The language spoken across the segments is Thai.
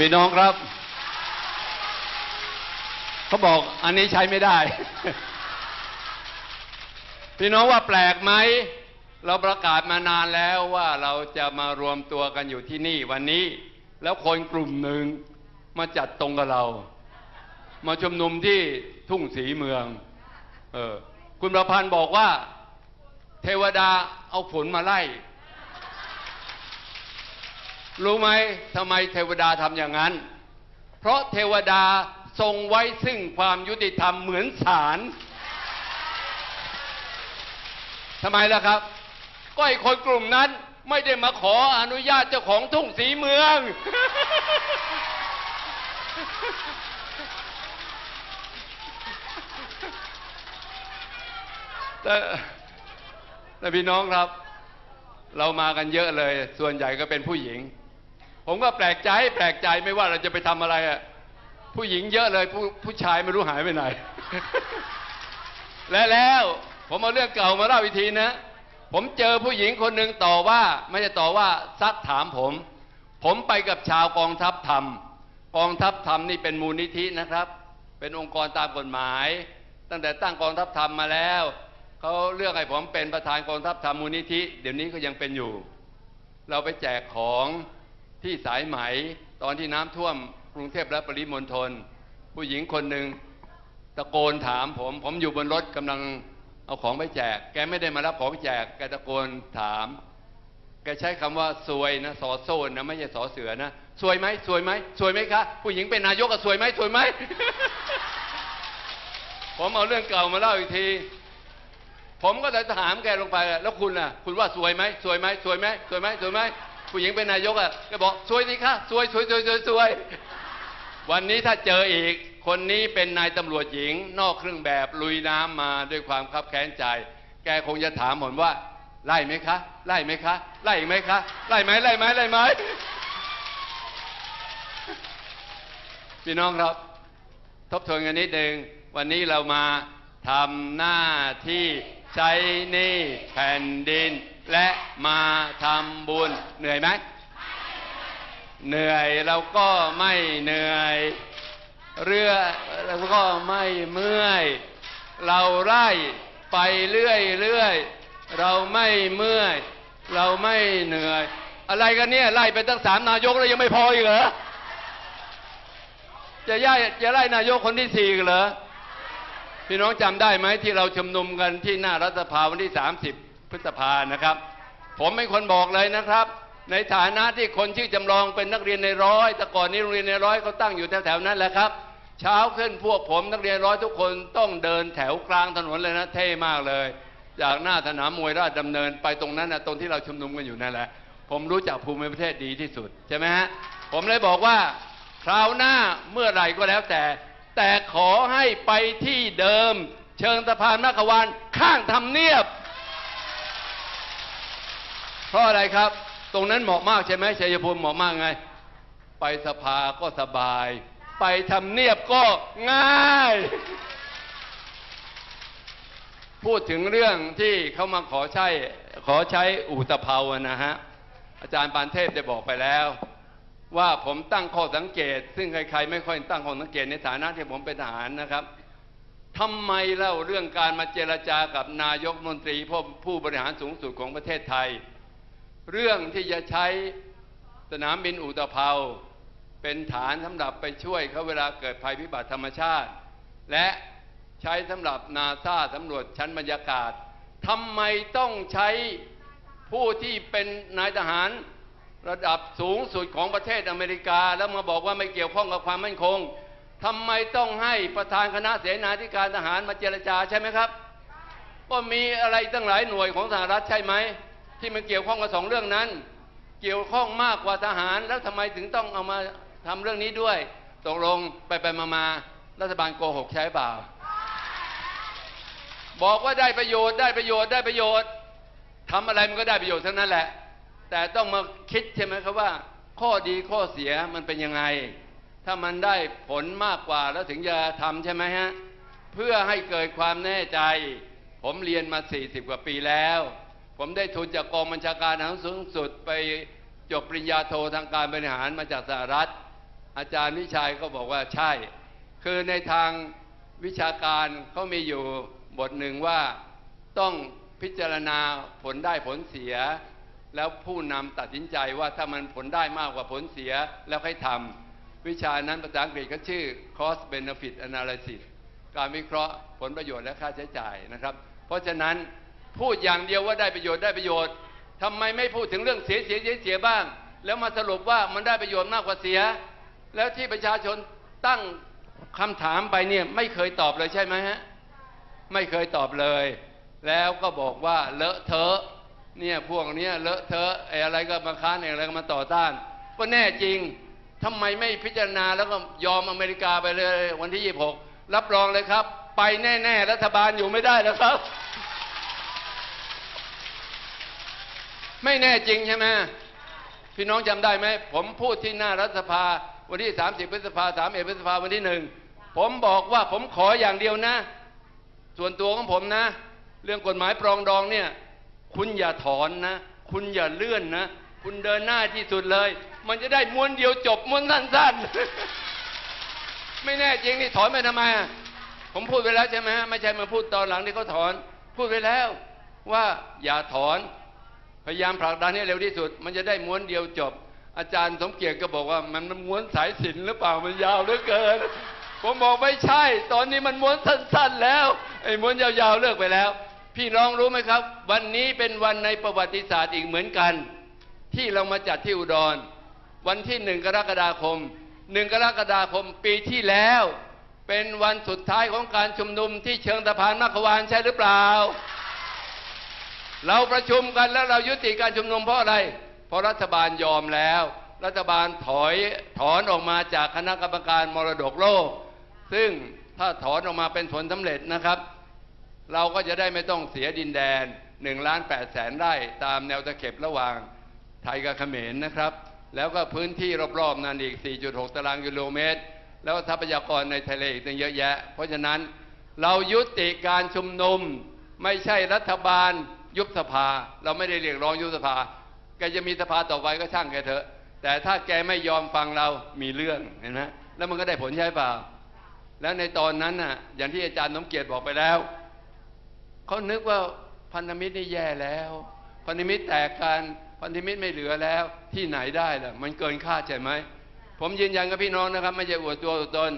พี่น้องครับ เขาบอกอันนี้ใช้ไม่ได้ พี่น้องว่าแปลกไหม เราประกาศมานานแล้วว่าเราจะมารวมตัวกันอยู่ที่นี่วันนี้ แล้วคนกลุ่มหนึ่งมาจัดตรงกับเรา มาชุมนุมที่ทุ่งสีเมือง เออ คุณประพันธ์บอกว่า เทวดาเอาฝนมาไล่ รู้ไหมทำไมเทวดาทำอย่างนั้น เพราะเทวดาทรงไว้ซึ่งความยุติธรรมเหมือนศาลทำไมล่ะครับ ก็ไอ้คนกลุ่มนั้นไม่ได้มาขออนุญาตเจ้าของทุ่งสีเมือง แต่แต่พี่น้องครับ เรามากันเยอะเลย ส่วนใหญ่ก็เป็นผู้หญิง ผมก็แปลกใจแปลกใจไม่ว่าเราจะไปทำอะไรอะผู้หญิงเยอะเลยผู้ผู้ชายไม่รู้หายไปไหน และแล้วผมเอาเรื่องเก่ามาเล่าอีกทีนะ ผมเจอผู้หญิงคนหนึ่งต่อว่าไม่ใช่ต่อว่าซักถามผม ผมไปกับชาวกองทัพธรรม กองทัพธรรมนี่เป็นมูลนิธินะครับ เป็นองค์กรตามกฎหมาย ตั้งแต่ตั้งกองทัพธรรมมาแล้วเขาเลือกให้ผมเป็นประธานกองทัพธรรมมูลนิธิ เดี๋ยวนี้ก็ยังเป็นอยู่ เราไปแจกของ ที่สายไหมตอนที่น้ำท่วมกรุงเทพและปริมณฑลผู้หญิงคนหนึ่งตะโกนถามผม ผมอยู่บนรถกำลังเอาของไปแจก แกไม่ได้มารับของไปแจก แกตะโกนถาม แกใช้คำว่าซวยนะสอโซนนะไม่ใช่สอเสือนะซวยไหมซวยไหมซวยไหมคะ ผู้หญิงเป็นนายกอะซวยไหมซวยไหมผมเอาเรื่องเก่ามาเล่าอีกที ผมก็เลยถามแกลงไป แล้วคุณล่ะ คุณว่าสวยไหมสวยไหมสวยไหมสวยไหมสวยไหม ผู้หญิงเป็นนายกอะแกบอกสวยสิคะสวยสวยสวยสวยสวยวันนี้ถ้าเจออีก คนนี้เป็นนายตำรวจหญิง นอกเครื่องแบบลุยน้ำมาด้วยความคับแค้นใจ แกคงจะถามผมว่า ไล่ไหมคะ ไล่ไหมคะ ไล่อีกไหมคะ ไล่ไหมไล่ไหมไล่ไหมพี่น้องครับ ทบทวนกันนิดหนึ่งวันนี้เรามาทำหน้าที่ใช้หนี้แผ่นดิน และมาทำบุญ เหนื่อยไหมเหนื่อยเราก็ไม่เหนื่อย เรือเราก็ไม่เมื่อย เราไล่ไปเรื่อยเรื่อยเราไม่เมื่อย เราไม่เหนื่อย อะไรกันเนี่ยไล่ไปตั้งสามนายกแล้วยังไม่พออีกเหรอจะย่ายจะไล่นายกคนที่สี่เหรอพี่น้องจำได้ไหมที่เราชุมนุมกันที่หน้ารัฐสภาวันที่30 พฤษภานะครับ ผมเป็นคนบอกเลยนะครับ ในฐานะที่คนชื่อจำลองเป็นนักเรียนในร้อย แต่ก่อนนี้โรงเรียนในร้อยเขาตั้งอยู่แถวๆนั้นแหละครับ เช้าขึ้นพวกผมนักเรียนร้อยทุกคนต้องเดินแถวกลางถนนเลยนะเท่มากเลย จากหน้าสนามมวยราชดำเนินไปตรงนั้นนะตรงที่เราชุมนุมกันอยู่นั่นแหละ ผมรู้จักภูมิประเทศดีที่สุดใช่ไหมฮะผมเลยบอกว่าคราวหน้าเมื่อไหร่ก็แล้วแต่ แต่ขอให้ไปที่เดิม เชิงสะพานมัคควานข้างทำเนียบ เพราะอะไรครับ ตรงนั้นเหมาะมากใช่ไหมชัยภูมิเหมาะมากไง ไปสภาก็สบาย ไปทำเนียบก็ง่าย พูดถึงเรื่องที่เขามาขอใช้ขอใช้อูตภาอะนะฮะ อาจารย์ปานเทพได้บอกไปแล้ว ว่าผมตั้งข้อสังเกต ซึ่งใครๆไม่ค่อยตั้งข้อสังเกตในฐานะที่ผมเป็นทหารนะครับทำไมเล่าเรื่องการมาเจรจากับนายกมนตรีผู้บริหารสูงสุดของประเทศไทย เรื่องที่จะใช้สนามบินอุตภเปาเป็นฐานสำหรับไปช่วยเขาเวลาเกิดภัยพิบัติธรรมชาติ และใช้สำหรับนาซาสำรวจชั้นบรรยากาศทำไมต้องใช้ผู้ที่เป็นนายทหารระดับสูงสุดของประเทศอเมริกา แล้วมาบอกว่าไม่เกี่ยวข้องกับความมั่นคงทำไมต้องให้ประธานคณะเสนาธิการทหารมาเจรจาใช่ไหมครับ ก็มีอะไรตั้งหลายหน่วยของสหรัฐใช่ไหม ที่มันเกี่ยวข้องกับสองเรื่องนั้น เกี่ยวข้องมากกว่าทหาร แล้วทำไมถึงต้องเอามาทำเรื่องนี้ด้วยตกลงไปไปมามารัฐบาลโกหกใช่เปล่า บอกว่าได้ประโยชน์ได้ประโยชน์ได้ประโยชน์ทำอะไรมันก็ได้ประโยชน์ทั้งนั้นแหละ แต่ต้องมาคิดใช่ไหมครับว่า ข้อดีข้อเสียมันเป็นยังไง ถ้ามันได้ผลมากกว่าแล้วถึงจะทำใช่ไหมฮะเพื่อให้เกิดความแน่ใจ ผมเรียนมา 40 กว่าปีแล้ว ผมได้ทุนจากกองบัญชาการทหารสูงสุดไปจบปริญญาโททางการบริหารมาจากสหรัฐ อาจารย์วิชัยก็บอกว่าใช่ คือในทางวิชาการเขามีอยู่บทหนึ่งว่าต้องพิจารณาผลได้ผลเสีย แล้วผู้นำตัดสินใจว่าถ้ามันผลได้มากกว่าผลเสียแล้วให้ทำวิชานั้นภาษาอังกฤษก็ชื่อ cost benefit analysis การวิเคราะห์ผลประโยชน์และค่าใช้จ่ายนะครับ เพราะฉะนั้น พูดอย่างเดียวว่าได้ประโยชน์ได้ประโยชน์ทำไมไม่พูดถึงเรื่องเสียเสียเสียเสียบ้าง แล้วมาสรุปว่ามันได้ประโยชน์มากกว่าเสีย แล้วที่ประชาชนตั้งคำถามไปเนี่ยไม่เคยตอบเลยใช่ไหมฮะไม่เคยตอบเลย แล้วก็บอกว่าเลอะเทอะเนี่ยพวกเนี้ยเลอะเทอะไอ้อะไรก็มาค้านอะไรก็มาต่อต้าน ก็แน่จริงทำไมไม่พิจารณาแล้วก็ยอมอเมริกาไปเลยวันที่ 26 รับรองเลยครับ ไปแน่ ๆ รัฐบาลอยู่ไม่ได้แล้วครับ ไม่แน่จริงใช่ไหมพี่น้องจำได้ไหม ผมพูดที่หน้ารัฐสภา วันที่ 30 พฤษภาสามเอพฤษภาวันที่หนึ่งผมบอกว่าผมขออย่างเดียวนะ ส่วนตัวของผมนะ เรื่องกฎหมายปรองดองเนี่ย คุณอย่าถอนนะ คุณอย่าเลื่อนนะ คุณเดินหน้าที่สุดเลย มันจะได้ม้วนเดียวจบม้วนสั้นๆ ไม่แน่จริงนี่ถอนไปทำไมอะผมพูดไปแล้วใช่ไหมไม่ใช่มาพูดตอนหลังที่เขาถอน พูดไปแล้วว่าอย่าถอน พยายามผลักดันให้เร็วที่สุด มันจะได้ม้วนเดียวจบ อาจารย์สมเกียรติก็บอกว่ามันม้วนสายสินหรือเปล่ามันยาวเหลือเกิน ผมบอกไม่ใช่ ตอนนี้มันม้วนสั้น ๆ แล้วไอ้ม้วนยาวๆเลิกไปแล้ว พี่น้องรู้ไหมครับ วันนี้เป็นวันในประวัติศาสตร์อีกเหมือนกัน ที่เรามาจัดที่อุดร วันที่หนึ่งกรกฎาคมหนึ่งกรกฎาคมปีที่แล้ว เป็นวันสุดท้ายของการชุมนุมที่เชิงสะพานมัขวานใช่หรือเปล่า เราประชุมกันแล้วเรายุติการชุมนุมเพราะอะไร เพราะรัฐบาลยอมแล้ว รัฐบาลถอยถอนออกมาจากคณะกรรมการมรดกโลก ซึ่งถ้าถอนออกมาเป็นผลสำเร็จนะครับ เราก็จะได้ไม่ต้องเสียดินแดน1ล้าน8แสนไร่ตามแนวตะเข็บระหว่างไทยกับเขมรนะครับ แล้วก็พื้นที่รอบๆนั้นอีก 4.6 ตารางกิโลเมตร แล้วทรัพยากรในทะเลอีกตั้งเยอะแยะ เพราะฉะนั้นเรายุติการชุมนุมไม่ใช่รัฐบาล ยุบสภา เราไม่ได้เรียกร้องยุบสภาแกจะมีสภาต่อไปก็ช่างแกเถอะ แต่ถ้าแกไม่ยอมฟังเรามีเรื่องเห็นไหมแล้วมันก็ได้ผลใช่เปล่า แล้วในตอนนั้นน่ะ อย่างที่อาจารย์น้มเกียรติบอกไปแล้วเขานึกว่าพันธมิตรนี่แย่แล้ว พันธมิตรแตกกันพันธมิตรไม่เหลือแล้ว ที่ไหนได้ล่ะ มันเกินคาดใช่ไหมผมยืนยันกับพี่น้องนะครับ ไม่ใช่อวดตัวอวดตน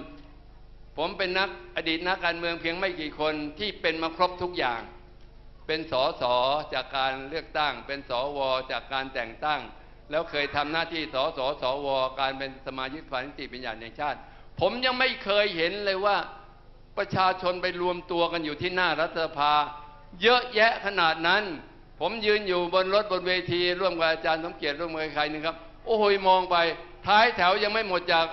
ผมเป็นนักอดีตนักการเมืองเพียงไม่กี่คนที่เป็นมาครบทุกอย่าง เป็นสสจากการเลือกตั้ง เป็นสวจากการแต่งตั้ง แล้วเคยทำหน้าที่สสสว การเป็นสมาชิกสภานิติบัญญัติแห่งชาติ ผมยังไม่เคยเห็นเลยว่าประชาชนไปรวมตัวกันอยู่ที่หน้ารัฐสภา เยอะแยะขนาดนั้น ผมยืนอยู่บนรถบนเวที ร่วมกับอาจารย์สมเกียรติร่วมกับใครหนึงครับ โอ้โหมองไป ท้ายแถวยังไม่หมดจาก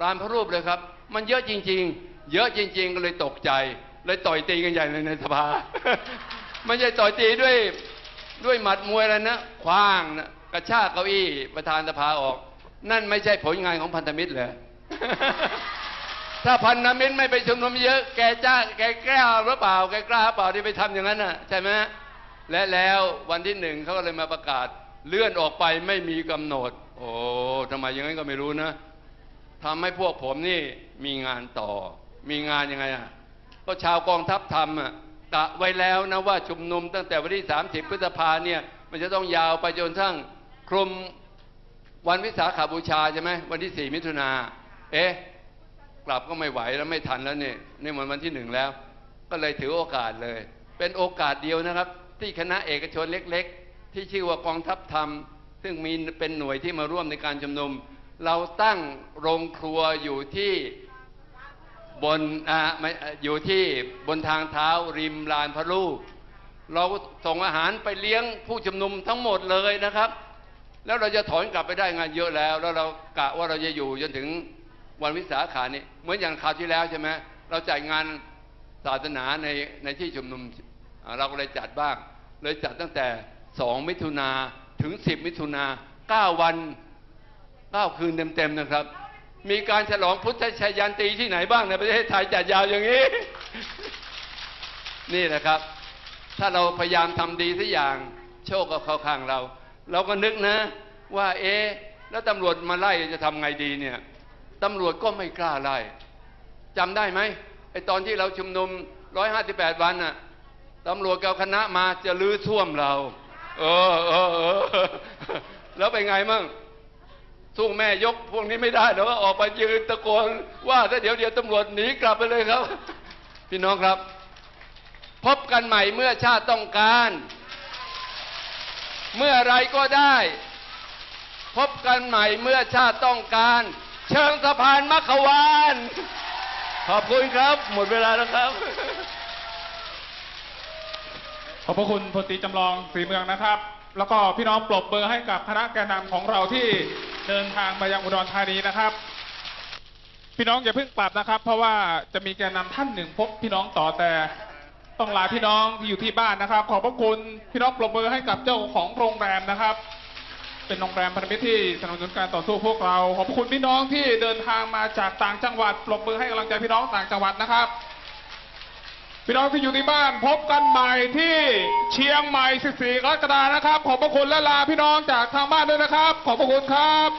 รานพระรูปเลยครับ มันเยอะจริง ๆ เยอะจริง ๆ ก็เลยตกใจ เลยต่อยตีกันใหญ่เลยในสภา ไม่ใช่ต่อยตีด้วยด้วยหมัดมวยแล้วนะคว้างนะกระชากเก้าอี้ประธานสภาออก นั่นไม่ใช่ผลงานของพันธมิตรเลยถ้าพันธมิตรไม่ไปชุมนุมเยอะ แกจ้าแกกล้าหรือเปล่า แกกล้าหรือเปล่าที่ไปทำอย่างนั้นน่ะใช่ไหมและแล้ววันที่หนึ่งเขาก็เลยมาประกาศ เลื่อนออกไปไม่มีกำหนด โอ้ทำไมอย่างนั้นก็ไม่รู้นะทำให้พวกผมนี่มีงานต่อ มีงานยังไงอะก็ชาวกองทัพทำอะ กะไว้แล้วนะว่าชุมนุมตั้งแต่วันที่ 30 พฤษภาเนี่ยมันจะต้องยาวไปจนทั้งคลุมวันวิสาขาบูชาใช่ไหมวันที่ 4 มิถุนาเอ๊ะกลับก็ไม่ไหวแล้วไม่ทันแล้วเนี่ยนี่มันวันที่หนึ่งแล้ว ก็เลยถือโอกาสเลย เป็นโอกาสเดียวนะครับ ที่คณะเอกชนเล็ก ๆ ที่ชื่อว่ากองทัพธรรม ซึ่งมีเป็นหน่วยที่มาร่วมในการชุมนุม เราตั้งโรงครัวอยู่ที่ บนอ่าไม่อยู่ที่บนทางเท้าริมลานพระลูก เราส่งอาหารไปเลี้ยงผู้ชุมนุมทั้งหมดเลยนะครับ แล้วเราจะถอนกลับไปได้งานเยอะแล้ว แล้วเรากะว่าเราจะอยู่จนถึงวันวิสาขานี่เหมือนอย่างคราวที่แล้วใช่ไหมเราจัดงานศาสนาในในที่ชุมนุมเราก็เลยจัดบ้าง เลยจัดตั้งแต่ 2 มิถุนาถึง 10 มิถุนา9วัน9คืนเต็มๆนะครับ มีการฉลองพุทธชัยยันตีที่ไหนบ้างในประเทศไทยจัดยาวอย่างนี้ นี่นะครับ ถ้าเราพยายามทำดีสักอย่าง โชคก็เข้าข้างเรา เราก็นึกนะ ว่า เอ๊แล้วตำรวจมาไล่จะทำไงดีเนี่ยตำรวจก็ไม่กล้าไล่จำได้ไหมไอตอนที่เราชุมนุม 158 วันน่ะตำรวจกับคณะมาจะลื้อท่วมเรา เออเออเออแล้วเป็นไงมั่ง สู้แม่ยกพวกนี้ไม่ได้แล้วก็ออกไปยืนตะโกนว่าถ้าเดี๋ยวเดี๋ยวตำรวจหนีกลับไปเลยครับ พี่น้องครับ พบกันใหม่เมื่อชาติต้องการ เมื่อไรก็ได้ พบกันใหม่เมื่อชาติต้องการ เชิงสะพานมัขวานขอบคุณครับ หมดเวลาแล้วครับ ขอบพระคุณพลตรีจำลองสีเมืองนะครับ แล้วก็พี่น้องปรบมือให้กับคณะแกนนำของเราที่ เดินทางมายังอุดรธานีนะครับ พี่น้องอย่าเพิ่งกลับนะครับ เพราะว่าจะมีแกนนำท่านหนึ่งพบพี่น้องต่อแต่ต้องลาพี่น้องที่อยู่ที่บ้านนะครับ ขอบพระคุณพี่น้องปรบมือให้กับเจ้าของโรงแรมนะครับ เป็นโรงแรมพันธมิตรที่สนับสนุนการต่อสู้พวกเรา ขอบคุณพี่น้องที่เดินทางมาจากต่างจังหวัดปรบมือให้กำลังใจพี่น้องต่างจังหวัดนะครับ พี่น้องที่อยู่ที่บ้านพบกันใหม่ที่เชียงใหม่ 14 กรกฎาคมนะครับ ขอบพระคุณและลาพี่น้องจากทางบ้านด้วยนะครับ ขอบพระคุณครับ